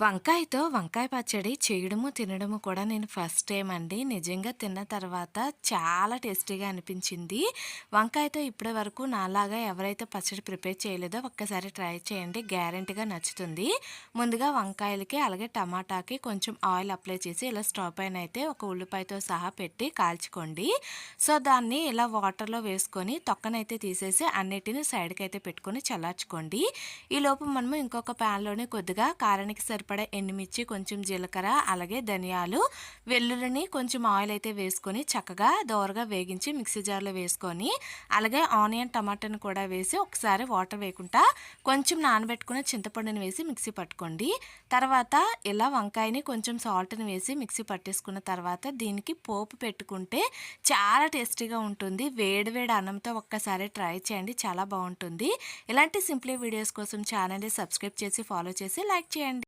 వంకాయతో వంకాయ పచ్చడి చేయడము, తినడము కూడా నేను ఫస్ట్ టైమ్ అండి. నిజంగా తిన్న తర్వాత చాలా టేస్టీగా అనిపించింది. వంకాయతో ఇప్పటి వరకు నాలాగా ఎవరైతే పచ్చడి ప్రిపేర్ చేయలేదో ఒక్కసారి ట్రై చేయండి. గ్యారంటీగా నచ్చుతుంది. ముందుగా వంకాయలకి అలాగే టమాటాకి కొంచెం ఆయిల్ అప్లై చేసి ఇలా స్టవ్ పైన అయితే ఒక ఉల్లిపాయతో సహా పెట్టి కాల్చుకోండి. సో, దాన్ని ఇలా వాటర్‌లో వేసుకొని తొక్కనైతే తీసేసి అన్నిటిని సైడ్‌కి అయితే పెట్టుకొని చల్లార్చుకోండి. ఈలోపు మనము ఇంకొక ప్యాన్‌లోనే కొద్దిగా కారానికి సరిపడ ఎండుమిర్చి, కొంచెం జీలకర్ర, అలాగే ధనియాలు, వెల్లుల్లిని కొంచెం ఆయిల్ అయితే వేసుకొని చక్కగా దోరగా వేగించి మిక్సీ జార్‌లో వేసుకొని, అలాగే ఆనియన్, టమాటాని కూడా వేసి ఒకసారి వాటర్ వేయకుండా కొంచెం నానబెట్టుకున్న చింతపండుని వేసి మిక్సీ పట్టుకోండి. తర్వాత ఇలా వంకాయని కొంచెం సాల్ట్‌ని వేసి మిక్సీ పట్టేసుకున్న తర్వాత దీనికి పోపు పెట్టుకుంటే చాలా టేస్టీగా ఉంటుంది. వేడి వేడి అన్నంతో ఒక్కసారి ట్రై చేయండి. చాలా బాగుంటుంది ఇలాంటి సింప్లీ వీడియోస్ కోసం ఛానల్‌ని సబ్స్క్రైబ్ చేసి, ఫాలో చేసి, లైక్ చేయండి.